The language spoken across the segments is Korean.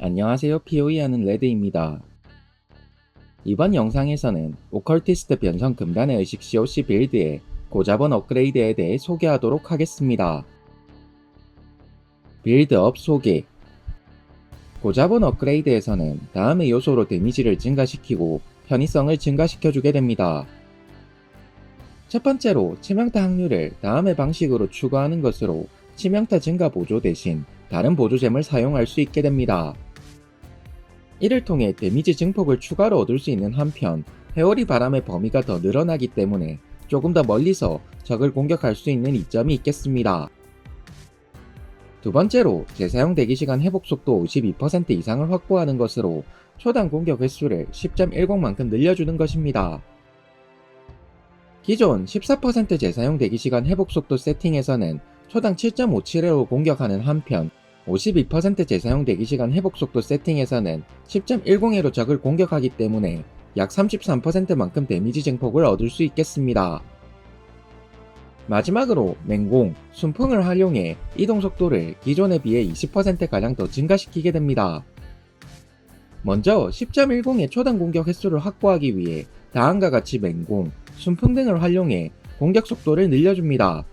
안녕하세요 POE하는 레드입니다. 이번 영상에서는 오컬티스트 변성 금단의 의식 COC 빌드의 고자본 업그레이드에 대해 소개하도록 하겠습니다. 빌드업 소개 고자본 업그레이드에서는 다음의 요소로 데미지를 증가시키고 편의성을 증가시켜주게 됩니다. 첫 번째로 치명타 확률을 다음의 방식으로 추가하는 것으로 치명타 증가 보조 대신 다른 보조잼을 사용할 수 있게 됩니다. 이를 통해 데미지 증폭을 추가로 얻을 수 있는 한편 회오리 바람의 범위가 더 늘어나기 때문에 조금 더 멀리서 적을 공격할 수 있는 이점이 있겠습니다. 두 번째로 재사용 대기시간 회복 속도 52% 이상을 확보하는 것으로 초당 공격 횟수를 10.10만큼 늘려주는 것입니다. 기존 14% 재사용 대기시간 회복 속도 세팅에서는 초당 7.57회로 공격하는 한편 52% 재사용 대기시간 회복 속도 세팅에서는 10.10회로 적을 공격하기 때문에 약 33%만큼 데미지 증폭을 얻을 수 있겠습니다. 마지막으로 맹공, 순풍을 활용해 이동 속도를 기존에 비해 20%가량 더 증가시키게 됩니다. 먼저 10.10의 초당 공격 횟수를 확보하기 위해 다음과 같이 맹공, 순풍 등을 활용해 공격 속도를 늘려줍니다.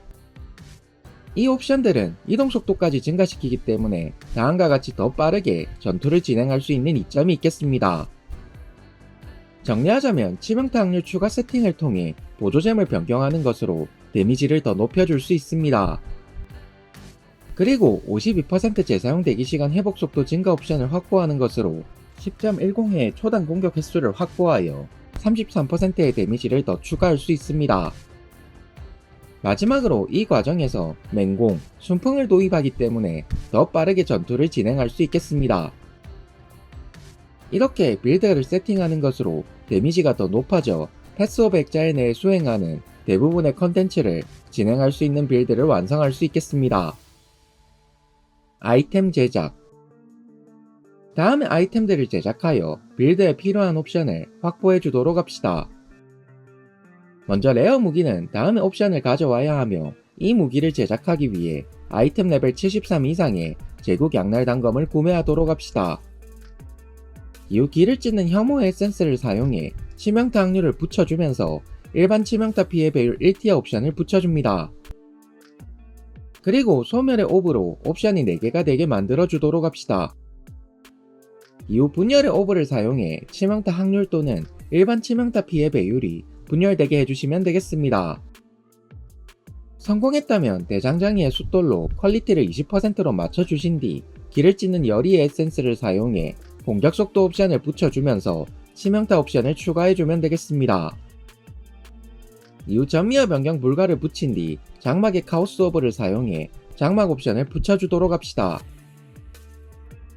이 옵션들은 이동 속도까지 증가시키기 때문에 다음과 같이 더 빠르게 전투를 진행할 수 있는 이점이 있겠습니다. 정리하자면 치명타 확률 추가 세팅을 통해 보조잼을 변경하는 것으로 데미지를 더 높여줄 수 있습니다. 그리고 52% 재사용 대기시간 회복 속도 증가 옵션을 확보하는 것으로 10.10의 초당 공격 횟수를 확보하여 33%의 데미지를 더 추가할 수 있습니다. 마지막으로 이 과정에서 맹공, 순풍을 도입하기 때문에 더 빠르게 전투를 진행할 수 있겠습니다. 이렇게 빌드를 세팅하는 것으로 데미지가 더 높아져 패스오브 액자에 내에 수행하는 대부분의 컨텐츠를 진행할 수 있는 빌드를 완성할 수 있겠습니다. 아이템 제작 다음에 아이템들을 제작하여 빌드에 필요한 옵션을 확보해 주도록 합시다. 먼저 레어 무기는 다음의 옵션을 가져와야 하며 이 무기를 제작하기 위해 아이템 레벨 73 이상의 제국 양날 단검을 구매하도록 합시다. 이후 길을 찢는 혐오 에센스를 사용해 치명타 확률을 붙여주면서 일반 치명타 피해 배율 1티어 옵션을 붙여줍니다. 그리고 소멸의 오브로 옵션이 4개가 되게 만들어주도록 합시다. 이후 분열의 오브를 사용해 치명타 확률 또는 일반 치명타 피해 배율이 분열되게 해주시면 되겠습니다. 성공했다면 대장장이의 숫돌로 퀄리티를 20%로 맞춰주신 뒤 길을 찢는 열이의 에센스를 사용해 공격 속도 옵션을 붙여주면서 치명타 옵션을 추가해주면 되겠습니다. 이후 전미어 변경 불가를 붙인 뒤 장막의 카오스 오브를 사용해 장막 옵션을 붙여주도록 합시다.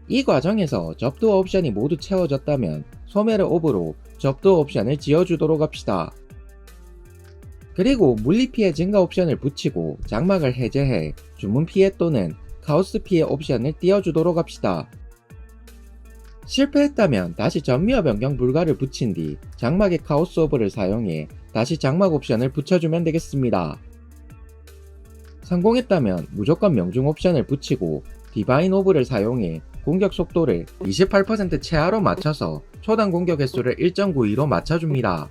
이 과정에서 접두 옵션이 모두 채워졌다면 소멸의 오브로 접두 옵션을 지어주도록 합시다. 그리고 물리 피해 증가 옵션을 붙이고 장막을 해제해 주문 피해 또는 카오스 피해 옵션을 띄워주도록 합시다. 실패했다면 다시 전미어 변경 불가를 붙인 뒤 장막의 카오스 오브를 사용해 다시 장막 옵션을 붙여주면 되겠습니다. 성공했다면 무조건 명중 옵션을 붙이고 디바인 오브를 사용해 공격 속도를 28% 최하로 맞춰서 초당 공격 횟수를 1.92로 맞춰줍니다.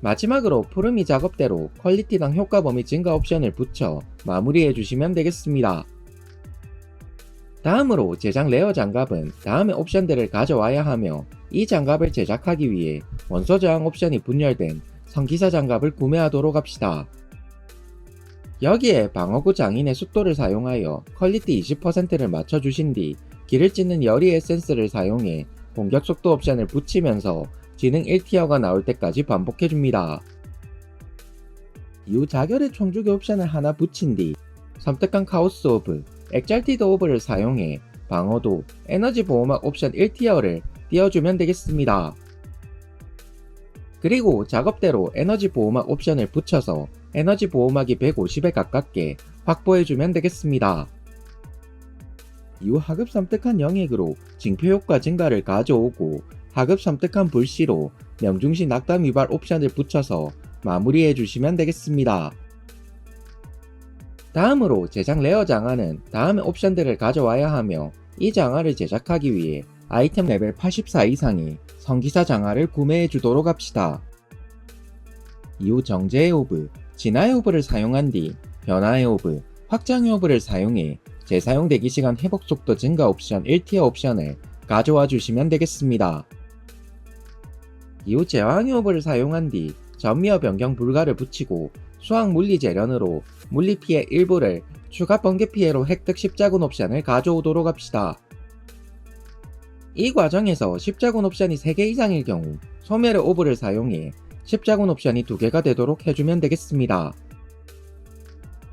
마지막으로 푸르미 작업대로 퀄리티당 효과 범위 증가 옵션을 붙여 마무리해 주시면 되겠습니다. 다음으로 제작 레어 장갑은 다음의 옵션들을 가져와야 하며 이 장갑을 제작하기 위해 원소 저항 옵션이 분열된 성기사 장갑을 구매하도록 합시다. 여기에 방어구 장인의 숫도를 사용하여 퀄리티 20%를 맞춰주신 뒤 길을 찢는 열이 에센스를 사용해 공격 속도 옵션을 붙이면서 지능 1티어가 나올 때까지 반복해줍니다. 이후 자결의 총주기 옵션을 하나 붙인 뒤 섬뜩한 카오스 오브, 엑잘티드 오브를 사용해 방어도, 에너지 보호막 옵션 1티어를 띄워주면 되겠습니다. 그리고 작업대로 에너지 보호막 옵션을 붙여서 에너지 보호막이 150에 가깝게 확보해주면 되겠습니다. 이후 하급 섬뜩한 영액으로 징표 효과 증가를 가져오고 하급 섬뜩한 불씨로 명중시 낙담 유발 옵션을 붙여서 마무리해 주시면 되겠습니다. 다음으로 제작 레어 장화는 다음의 옵션들을 가져와야 하며 이 장화를 제작하기 위해 아이템 레벨 84 이상의 성기사 장화를 구매해 주도록 합시다. 이후 정제의 오브, 진화의 오브를 사용한 뒤 변화의 오브, 확장의 오브를 사용해 재사용 대기시간 회복 속도 증가 옵션 1티어 옵션을 가져와 주시면 되겠습니다. 이후 제왕의 오브를 사용한 뒤 전미어 변경 불가를 붙이고 수학 물리 재련으로 물리 피해 일부를 추가 번개 피해로 획득 십자군 옵션을 가져오도록 합시다. 이 과정에서 십자군 옵션이 3개 이상일 경우 소멸의 오브를 사용해 십자군 옵션이 2개가 되도록 해주면 되겠습니다.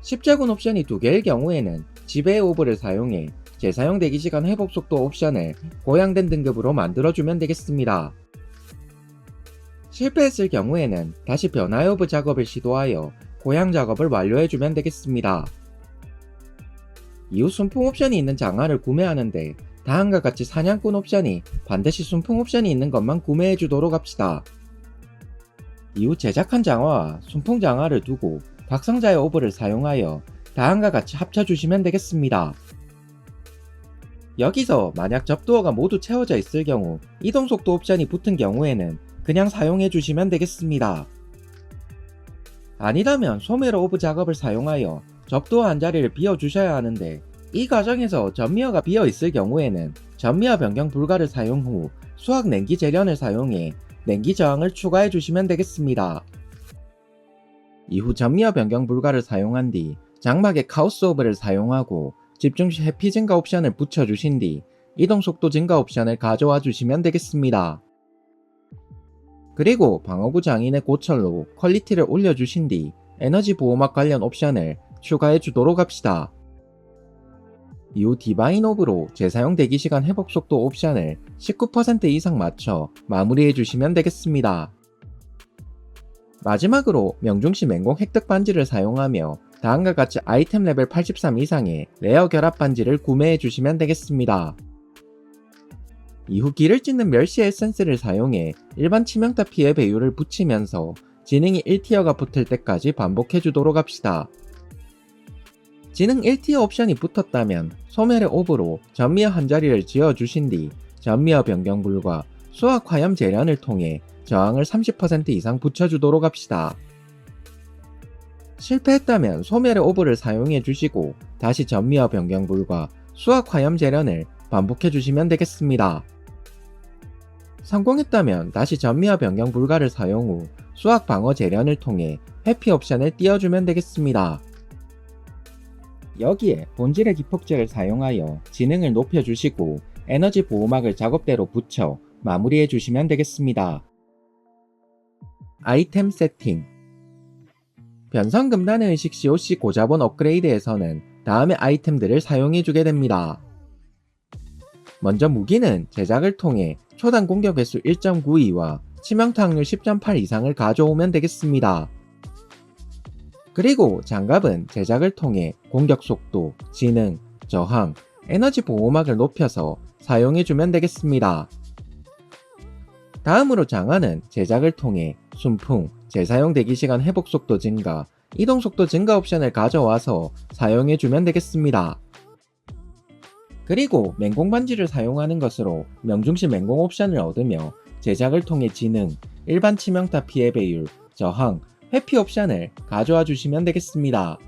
십자군 옵션이 2개일 경우에는 지배의 오브를 사용해 재사용 대기시간 회복 속도 옵션을 고양된 등급으로 만들어주면 되겠습니다. 실패했을 경우에는 다시 변화의 오브 작업을 시도하여 고양 작업을 완료해주면 되겠습니다. 이후 순풍 옵션이 있는 장화를 구매하는데 다음과 같이 사냥꾼 옵션이 반드시 순풍 옵션이 있는 것만 구매해 주도록 합시다. 이후 제작한 장화와 순풍 장화를 두고 각성자의 오브를 사용하여 다음과 같이 합쳐주시면 되겠습니다. 여기서 만약 접두어가 모두 채워져 있을 경우 이동 속도 옵션이 붙은 경우에는 그냥 사용해 주시면 되겠습니다. 아니라면 소매로 오브 작업을 사용하여 접두어 한 자리를 비워 주셔야 하는데 이 과정에서 전미어가 비어 있을 경우에는 전미어 변경 불가를 사용 후 수학 냉기 재련을 사용해 냉기 저항을 추가해 주시면 되겠습니다. 이후 전미어 변경 불가를 사용한 뒤 장막에 카오스 오브를 사용하고 집중 시 해피 증가 옵션을 붙여주신 뒤 이동 속도 증가 옵션을 가져와 주시면 되겠습니다. 그리고 방어구 장인의 고철로 퀄리티를 올려주신 뒤 에너지 보호막 관련 옵션을 추가해 주도록 합시다. 이후 디바인 오브로 재사용 대기시간 회복 속도 옵션을 19% 이상 맞춰 마무리해 주시면 되겠습니다. 마지막으로 명중시 맹공 획득 반지를 사용하며 다음과 같이 아이템 레벨 83 이상의 레어 결합 반지를 구매해 주시면 되겠습니다. 이후 길을 찢는 멸시 에센스를 사용해 일반 치명타 피해 배율을 붙이면서 지능이 1티어가 붙을 때까지 반복해 주도록 합시다. 지능 1티어 옵션이 붙었다면 소멸의 오브로 전미어 한 자리를 지어주신 뒤 전미어 변경 불과 수학 화염 재련을 통해 저항을 30% 이상 붙여주도록 합시다. 실패했다면 소멸의 오브를 사용해 주시고 다시 전미어 변경 불과 수학 화염 재련을 반복해 주시면 되겠습니다. 성공했다면 다시 전미어 변경 불가를 사용 후 수학 방어 재련을 통해 회피 옵션을 띄워주면 되겠습니다. 여기에 본질의 기폭제를 사용하여 지능을 높여주시고 에너지 보호막을 작업대로 붙여 마무리해 주시면 되겠습니다. 아이템 세팅 변성 금단의 의식 COC 고자본 업그레이드에서는 다음의 아이템들을 사용해 주게 됩니다. 먼저 무기는 제작을 통해 초단 공격 횟수 1.92와 치명타 확률 10.8 이상을 가져오면 되겠습니다. 그리고 장갑은 제작을 통해 공격 속도, 지능, 저항, 에너지 보호막을 높여서 사용해주면 되겠습니다. 다음으로 장화는 제작을 통해 순풍, 재사용 대기시간 회복 속도 증가, 이동 속도 증가 옵션을 가져와서 사용해주면 되겠습니다. 그리고 맹공 반지를 사용하는 것으로 명중시 맹공 옵션을 얻으며 제작을 통해 지능, 일반 치명타 피해 배율, 저항, 회피 옵션을 가져와 주시면 되겠습니다.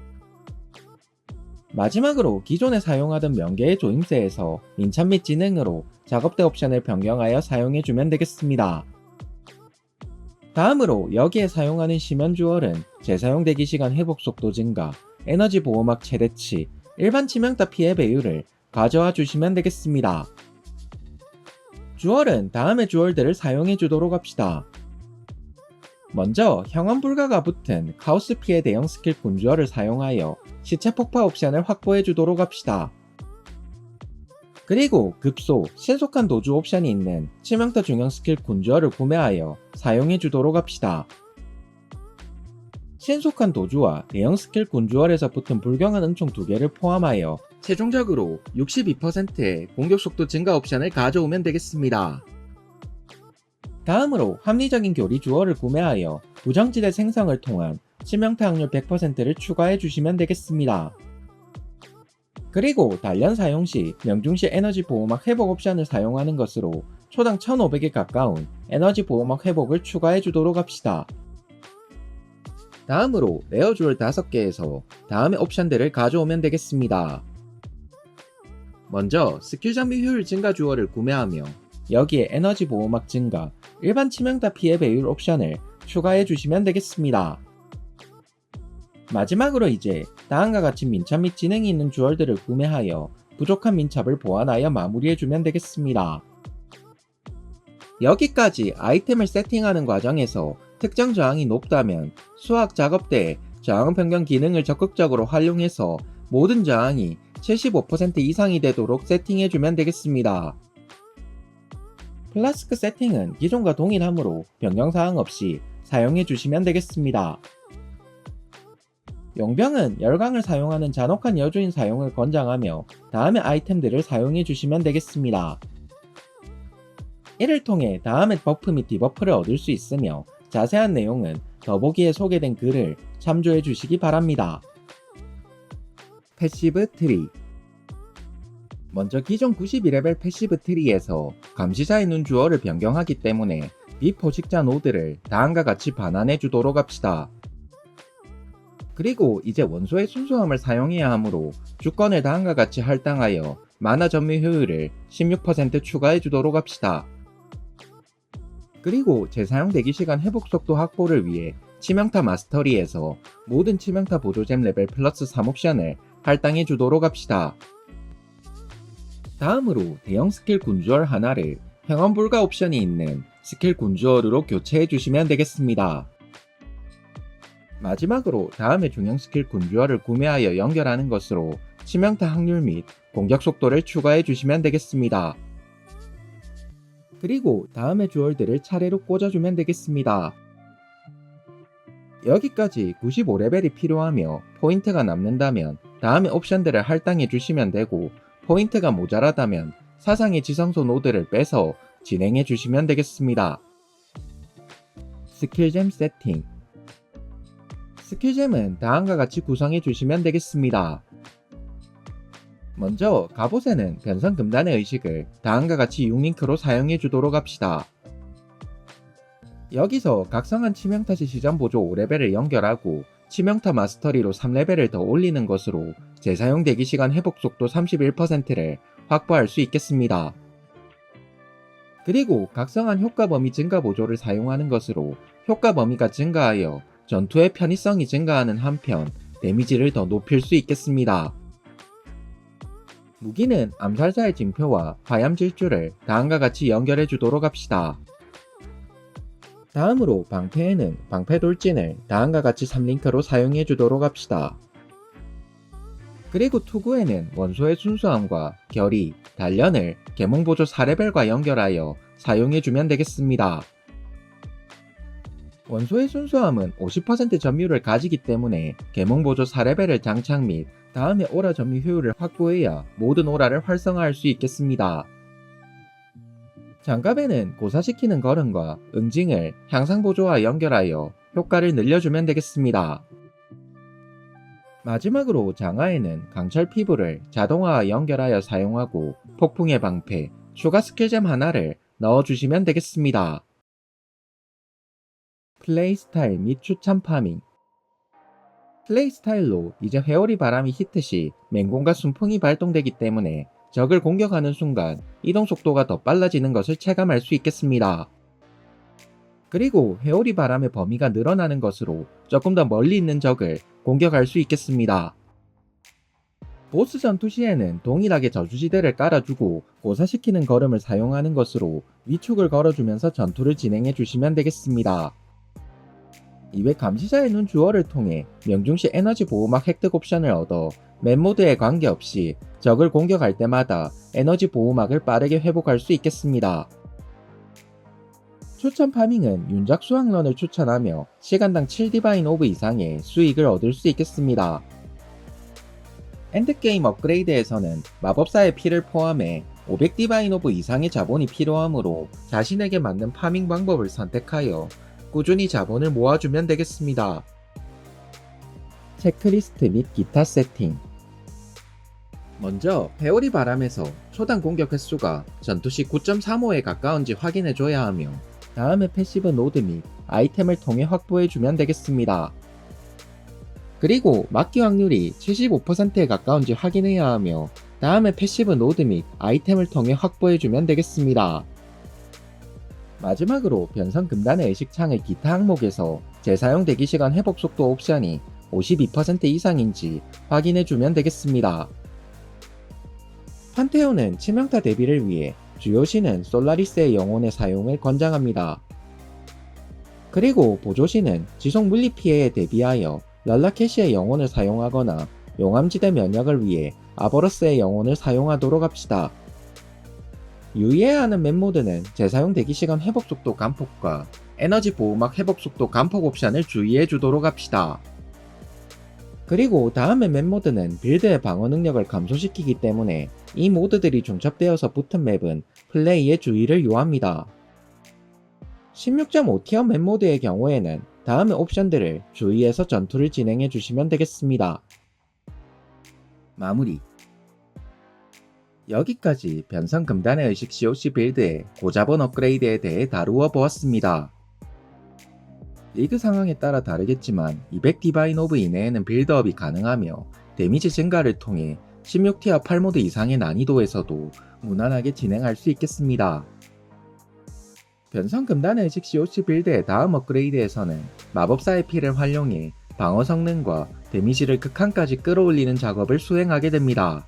마지막으로 기존에 사용하던 명계의 조임새에서 민첩 및 지능으로 작업대 옵션을 변경하여 사용해주면 되겠습니다. 다음으로 여기에 사용하는 심연 주얼은 재사용 대기 시간 회복 속도 증가, 에너지 보호막 최대치, 일반 치명타 피해 배율을 가져와 주시면 되겠습니다. 주얼은 다음의 주얼들을 사용해 주도록 합시다. 먼저 형원 불가가 붙은 카오스 피해 대형 스킬 군주어를 사용하여 시체 폭파 옵션을 확보해 주도록 합시다. 그리고 급소, 신속한 도주 옵션이 있는 치명타 중형 스킬 군주어를 구매하여 사용해 주도록 합시다. 신속한 도주와 대형 스킬 군주얼에서 붙은 불경한 은총 두 개를 포함하여 최종적으로 62%의 공격 속도 증가 옵션을 가져오면 되겠습니다. 다음으로 합리적인 교리 주어를 구매하여 부정지대 생성을 통한 치명타 확률 100%를 추가해 주시면 되겠습니다. 그리고 단련 사용 시 명중시 에너지 보호막 회복 옵션을 사용하는 것으로 초당 1500에 가까운 에너지 보호막 회복을 추가해 주도록 합시다. 다음으로 레어 줄 5개에서 다음의 옵션들을 가져오면 되겠습니다. 먼저 스킬 장비 효율 증가 주어를 구매하며 여기에 에너지 보호막 증가, 일반 치명타 피해 배율 옵션을 추가해 주시면 되겠습니다. 마지막으로 이제 다음과 같이 민첩 및 지능이 있는 주얼들을 구매하여 부족한 민첩을 보완하여 마무리해주면 되겠습니다. 여기까지 아이템을 세팅하는 과정에서 특정 저항이 높다면 수학 작업 때 저항 변경 기능을 적극적으로 활용해서 모든 저항이 75% 이상이 되도록 세팅해주면 되겠습니다. 플라스크 세팅은 기존과 동일하므로 변경사항 없이 사용해 주시면 되겠습니다. 용병은 열광을 사용하는 잔혹한 여주인 사용을 권장하며 다음의 아이템들을 사용해 주시면 되겠습니다. 이를 통해 다음의 버프 및 디버프를 얻을 수 있으며 자세한 내용은 더보기에 소개된 글을 참조해 주시기 바랍니다. 패시브 트리 먼저 기존 92레벨 패시브 트리에서 감시자의 눈 주어를 변경하기 때문에 비포식자 노드를 다음과 같이 반환해 주도록 합시다. 그리고 이제 원소의 순수함을 사용해야 하므로 주권을 다음과 같이 할당하여 만화 전미 효율을 16% 추가해 주도록 합시다. 그리고 재사용 대기시간 회복 속도 확보를 위해 치명타 마스터리에서 모든 치명타 보조잼 레벨 플러스 3 옵션을 할당해 주도록 합시다. 다음으로 대형 스킬 군주얼 하나를 행원 불가 옵션이 있는 스킬 군주얼으로 교체해 주시면 되겠습니다. 마지막으로 다음의 중형 스킬 군주얼을 구매하여 연결하는 것으로 치명타 확률 및 공격 속도를 추가해 주시면 되겠습니다. 그리고 다음의 주얼들을 차례로 꽂아주면 되겠습니다. 여기까지 95레벨이 필요하며 포인트가 남는다면 다음의 옵션들을 할당해 주시면 되고 포인트가 모자라다면 사상의 지성소 노드를 빼서 진행해 주시면 되겠습니다. 스킬잼 세팅 스킬잼은 다음과 같이 구성해 주시면 되겠습니다. 먼저 갑옷에는 변성 금단의 의식을 다음과 같이 6링크로 사용해 주도록 합시다. 여기서 각성한 치명타 시 시전 보조 5레벨을 연결하고 치명타 마스터리로 3레벨을 더 올리는 것으로 재사용 대기 시간 회복 속도 31%를 확보할 수 있겠습니다. 그리고 각성한 효과 범위 증가 보조를 사용하는 것으로 효과 범위가 증가하여 전투의 편의성이 증가하는 한편 데미지를 더 높일 수 있겠습니다. 무기는 암살자의 징표와 화염 질주를 다음과 같이 연결해 주도록 합시다. 다음으로 방패에는 방패 돌진을 다음과 같이 3링크로 사용해 주도록 합시다. 그리고 투구에는 원소의 순수함과 결의, 단련을 개몽보조 4레벨과 연결하여 사용해 주면 되겠습니다. 원소의 순수함은 50% 점유율을 가지기 때문에 개몽보조 4레벨을 장착 및 다음에 오라 점유 효율을 확보해야 모든 오라를 활성화할 수 있겠습니다. 장갑에는 고사시키는 걸음과 응징을 향상 보조와 연결하여 효과를 늘려주면 되겠습니다. 마지막으로 장화에는 강철 피부를 자동화와 연결하여 사용하고 폭풍의 방패, 추가 스킬잼 하나를 넣어주시면 되겠습니다. 플레이 스타일 및 추천 파밍 플레이 스타일로 이제 회오리 바람이 히트 시 맹공과 순풍이 발동되기 때문에 적을 공격하는 순간 이동 속도가 더 빨라지는 것을 체감할 수 있겠습니다. 그리고 회오리 바람의 범위가 늘어나는 것으로 조금 더 멀리 있는 적을 공격할 수 있겠습니다. 보스 전투 시에는 동일하게 저주지대를 깔아주고 고사시키는 걸음을 사용하는 것으로 위축을 걸어주면서 전투를 진행해 주시면 되겠습니다. 이외 감시자의 눈 주어를 통해 명중시 에너지 보호막 획득 옵션을 얻어 맵모드에 관계없이 적을 공격할 때마다 에너지 보호막을 빠르게 회복할 수 있겠습니다. 추천 파밍은 윤작 수학런을 추천하며 시간당 7디바인 오브 이상의 수익을 얻을 수 있겠습니다. 엔드게임 업그레이드에서는 마법사의 피를 포함해 500디바인 오브 이상의 자본이 필요하므로 자신에게 맞는 파밍 방법을 선택하여 꾸준히 자본을 모아주면 되겠습니다. 체크리스트 및 기타 세팅 먼저 회오리 바람에서 초당 공격 횟수가 전투 시 9.35에 가까운지 확인해줘야 하며 다음에 패시브 노드 및 아이템을 통해 확보해주면 되겠습니다. 그리고 막기 확률이 75%에 가까운지 확인해야 하며 다음에 패시브 노드 및 아이템을 통해 확보해주면 되겠습니다. 마지막으로 변성 금단의 의식창의 기타 항목에서 재사용 대기시간 회복 속도 옵션이 52% 이상인지 확인해주면 되겠습니다. 판테온은 치명타 대비를 위해 주요시는 솔라리스의 영혼의 사용을 권장합니다. 그리고 보조시는 지속 물리 피해에 대비하여 랄라케시의 영혼을 사용하거나 용암지대 면역을 위해 아버러스의 영혼을 사용하도록 합시다. 유의해야 하는 맵모드는 재사용 대기시간 회복 속도 감폭과 에너지 보호막 회복 속도 감폭 옵션을 주의해 주도록 합시다. 그리고 다음의 맵모드는 빌드의 방어 능력을 감소시키기 때문에 이 모드들이 중첩되어서 붙은 맵은 플레이에 주의를 요합니다. 16.5티어 맵모드의 경우에는 다음의 옵션들을 주의해서 전투를 진행해 주시면 되겠습니다. 마무리 여기까지 변성 금단의 의식 COC 빌드의 고자본 업그레이드에 대해 다루어 보았습니다. 리그 상황에 따라 다르겠지만 200 디바인 오브 이내에는 빌드업이 가능하며 데미지 증가를 통해 16티어 8모드 이상의 난이도에서도 무난하게 진행할 수 있겠습니다. 변성 금단의 의식 COC 빌드의 다음 업그레이드에서는 마법사의 피를 활용해 방어 성능과 데미지를 극한까지 끌어올리는 작업을 수행하게 됩니다.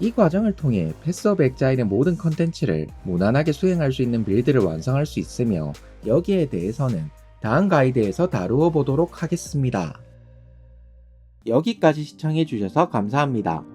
이 과정을 통해 패스업 엑자일의 모든 컨텐츠를 무난하게 수행할 수 있는 빌드를 완성할 수 있으며 여기에 대해서는 다음 가이드에서 다루어 보도록 하겠습니다. 여기까지 시청해주셔서 감사합니다.